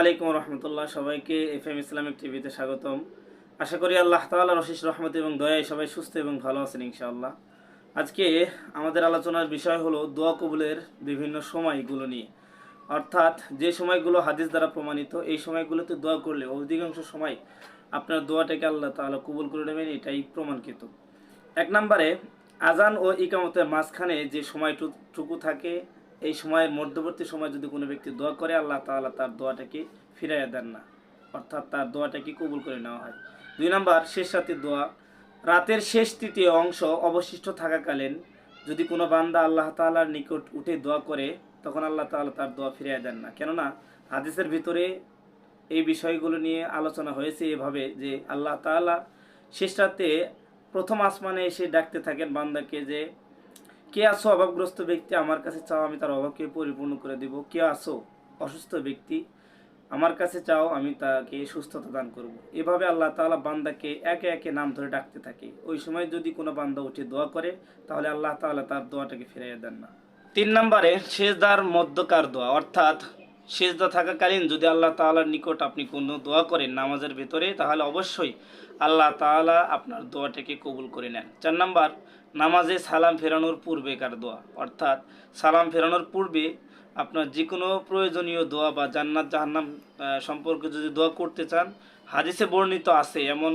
আলাইকুম রহমতুল্লাহ সবাইকে F M Islamic টিভিতে স্বাগতম। আশা করি আল্লাহ তাআলার অশেষ রহমত এবং দয়ায় সবাই সুস্থ এবং ভালো আছেন ইনশাআল্লাহ। আজকে আমাদের আলোচনার বিষয় হলো দোয়া কবুলের বিভিন্ন সময়গুলো নিয়ে। অর্থাৎ যে সময়গুলো হাদিস দ্বারা প্রমাণিত, এই সময়গুলোতে দোয়া করলে অধিকাংশ সময় আপনার দোয়াটাকে আল্লাহ তাআলা কবুল করে নেবেন, এটাই প্রমাণকৃত। এক নম্বরে আজান ও ইকামতের মাঝখানে যে সময়টুকু থাকে এই সময়ের মধ্যবর্তী সময় যদি কোনো ব্যক্তি দোয়া করে, আল্লাহ তাআলা তার দোয়াটাকে ফিরাইয়া দেন না। অর্থাৎ তার দোয়াটাকে কবুল করে নেওয়া হয়। দুই নম্বর, শেষ রাতের দোয়া। রাতের শেষ তৃতীয় অংশ অবশিষ্ট থাকাকালীন যদি কোনো বান্দা আল্লাহ তাআলার নিকট উঠে দোয়া করে, তখন আল্লাহ তাআলা তার দোয়া ফিরিয়ে দেন না। কেননা, হাদিসের ভিতরে এই বিষয়গুলো নিয়ে আলোচনা হয়েছে এভাবে যে আল্লাহ তাআলা শেষ রাতে প্রথম আসমানে এসে ডাকতে থাকেন বান্দাকে যে কে আসো অভাবগ্রস্ত ব্যক্তি? আমার কাছে চাও আমি তার অভাবকে পরিপূর্ণ করে দিব। কে আসো অসুস্থ ব্যক্তি? আমার কাছে চাও আমি তাকে সুস্থতা দান করব। এভাবে আল্লাহ তালা বান্দাকে একে একে নাম ধরে ডাকতে থাকে। ওই সময় যদি কোনো বান্দা উঠে দোয়া করে, তাহলে আল্লাহ তালা তার দোয়াটাকে ফিরাইয়া দেন না। তিন নম্বরে, সেজদার মধ্যকার দোয়া, অর্থাৎ সেজদা থাকাকালীন যদি আল্লাহ তাআলার নিকট আপনি কোনো দোয়া করেন নামাজের ভেতরে, তাহলে অবশ্যই আল্লাহ তাআলা আপনার দোয়াটাকে কবুল করে নেন। চার নাম্বার, নামাজে সালাম ফেরানোর পূর্বেকার দোয়া। অর্থাৎ সালাম ফেরানোর পূর্বে আপনার যে কোনো প্রয়োজনীয় দোয়া বা জান্নাত জাহান্নাম সম্পর্কে যদি দোয়া করতে চান, হাদিসে বর্ণিত আছে, এমন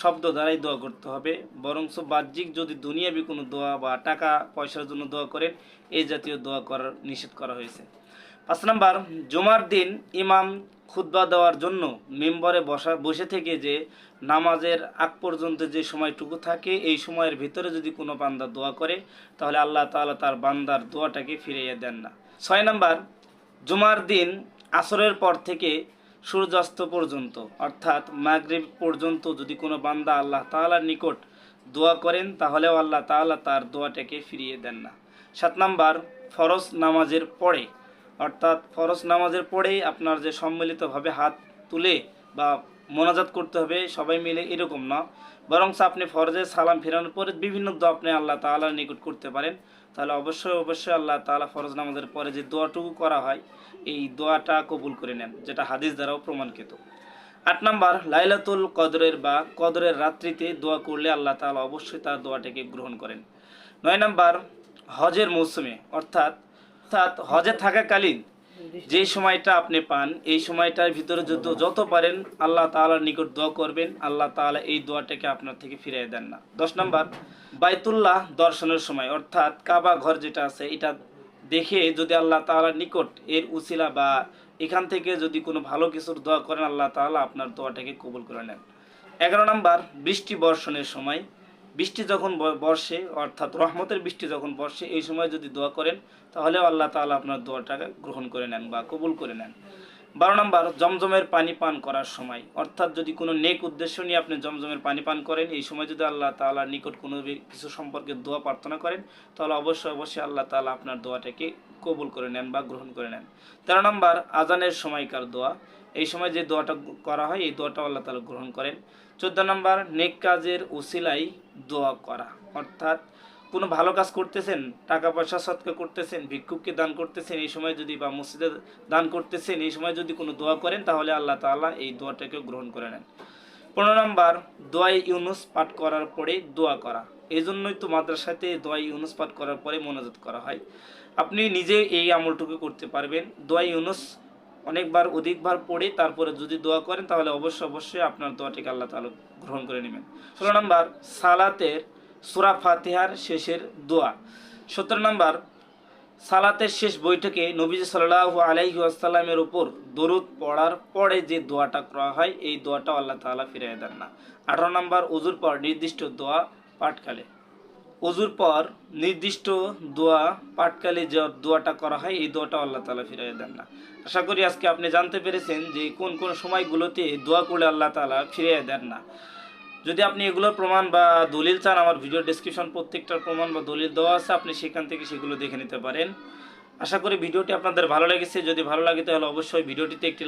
শব্দ দ্বারাই দোয়া করতে হবে। বরঞ্চ বাহ্যিক যদি দুনিয়াবি কোনো দোয়া বা টাকা পয়সার জন্য দোয়া করেন, এই জাতীয় দোয়া করার নিষেধ করা হয়েছে। পাঁচ নাম্বার, জুমার দিন ইমাম খুতবা দেওয়ার জন্য মেম্বরে বসা, বসে থেকে যে নামাজের আগ পর্যন্ত যে সময়টুকু থাকে, এই সময়ের ভিতরে যদি কোনো বান্দা দোয়া করে, তাহলে আল্লাহ তাআলা তার বান্দার দোয়াটাকে ফিরিয়ে দেন না। ছয় নাম্বার, জুমার দিন আসরের পর থেকে সূর্যাস্ত পর্যন্ত, অর্থাৎ মাগরিব পর্যন্ত যদি কোনো বান্দা আল্লাহ তাআলার নিকট দোয়া করেন, তাহলেও আল্লাহ তাআলা তার দোয়াটাকে ফিরিয়ে দেন না। সাত নাম্বার, ফরজ নামাজের পরে অর্থাৎ ফরজ নামাজের পরেই আপনার যে সম্মিলিতভাবে হাত তুলে বা মোনাজাত করতে হবে, সবাই মিলে এরকম না। বরং আপনি ফরজে সালাম ফেরানোর পরে বিভিন্ন দোয়া আপনি আল্লাহ তাআলার নিকট করতে পারেন। তাহলে অবশ্যই অবশ্যই আল্লাহ তাআলা ফরজ নামাজের পরে যে দোয়াটুকু করা হয়, এই দোয়াটা কবুল করে নেন, যেটা হাদিস দ্বারাও প্রমাণকৃত আট নাম্বার, লাইলাতুল কদরের বা কদরের রাত্রিতে দোয়া করলে আল্লাহ তালা অবশ্যই তার দোয়াটাকে গ্রহণ করেন। নয় নাম্বার, হজের মৌসুমে, অর্থাৎ অর্থাৎ হজে থাকাকালীন যে সময়টা আপনি পান এই সময়টার ভিতরে যত যত পারেন আল্লাহ তাআলার নিকট দোয়া করবেন। আল্লাহ তাআলা এই দোয়াটাকে আপনার থেকে ফিরিয়ে দেন না। দশ নম্বর বাইতুল্লাহ দর্শনের সময় অর্থাৎ কাবা ঘর যেটা আছে এটা দেখে যদি আল্লাহ তাআলার নিকট এর উসিলা বা এখান থেকে যদি কোনো ভালো কিছুর দোয়া করেন আল্লাহ তাআলা আপনার দোয়াটাকে কবুল করে নেন। এগারো নম্বর বৃষ্টি বর্ষণের সময় বৃষ্টি যখন বর্ষে, অর্থাৎ রহমতের বৃষ্টি যখন বর্ষে, এই সময় যদি দোয়া করেন, তাহলে আল্লাহ তাআলা আপনার দোয়াটাকে গ্রহণ করে নেন বা কবুল করে নেন। বারো নম্বর, জমজমের পানি পান করার সময়। অর্থাৎ যদি কোনো নেক উদ্দেশ্য নিয়ে আপনি জমজমের পানি পান করেন, এই সময় যদি আল্লাহ তাআলার নিকট কোনো কিছু সম্পর্কে দোয়া প্রার্থনা করেন, তাহলে অবশ্যই অবশ্যই আল্লাহ তাআলা আপনার দোয়াটাকে কবুল করে নেন বা গ্রহণ করে নেন। তেরো নম্বর, আজানের সময়কার দোয়া। এই সময় যে দোয়াটা করা হয়, এই দোয়াটা আল্লাহ তাআলা গ্রহণ করেন। চোদ্দ নম্বর, নেক কাজের উসিলাই দোয়া করা। অর্থাৎ কোনো ভালো কাজ করতেছেন, টাকা পয়সা সৎকা করতেছেন, ভিক্ষুককে দান করতেছেন, এই সময় যদি বা মসজিদে দান করতেছেন, এই সময় যদি কোনো দোয়া করেন, তাহলে আল্লাহ তাআলা এই দোয়াটাকে গ্রহণ করে নেন। পনেরো নম্বর দোয়াই ইউনুস পাঠ করার পরে দোয়া করা। এই জন্যই তো মাদ্রাসাতে দোয়াই ইউনুস পাঠ করার পরে মনোজাত করা হয়। আপনি নিজে এই আমলটুকু করতে পারবেন। দোয়াই ইউনুস অনেকবার, অধিকবার পড়ে তারপরে যদি দোয়া করেন, তাহলে অবশ্যই অবশ্যই আপনার দোয়াটিকে আল্লাহ তাআলা গ্রহণ করে নেবেন। ষোলো নম্বর, সালাতের, সুরা ফাতিহার শেষের দোয়া। সতেরো নম্বর, সালাতের শেষ বৈঠকে নবীজ সাল্লাহ আলাইহি আসাল্লামের উপর দরুদ পড়ার পরে যে দোয়াটা করা হয়, এই দোয়াটা আল্লাহ তাআলা ফিরিয়ে দেন না। আঠারো নম্বর অজুর পর নির্দিষ্ট দোয়া পাঠকালে। অজুর পর নির্দিষ্ট দোয়া পাটকালে যে দোয়াটা করা হয়, এই দোয়াটা আল্লাহ তালা ফিরিয়ে দেন না। আশা করি আজকে আপনি জানতে পেরেছেন যে কোন কোন সময়গুলোতে দোয়া করলে আল্লাহ তালা ফিরিয়ে দেন না। যদি আপনি এগুলোর প্রমাণ বা দলিল চান, আমার ভিডিও ডেসক্রিপশন প্রত্যেকটার প্রমাণ বা দলিল দেওয়া আছে, আপনি সেখান থেকে সেগুলো দেখে নিতে পারেন। আশা করি ভিডিওটি আপনাদের ভালো লেগেছে। যদি ভালো লাগে তাহলে অবশ্যই ভিডিওটিতে একটি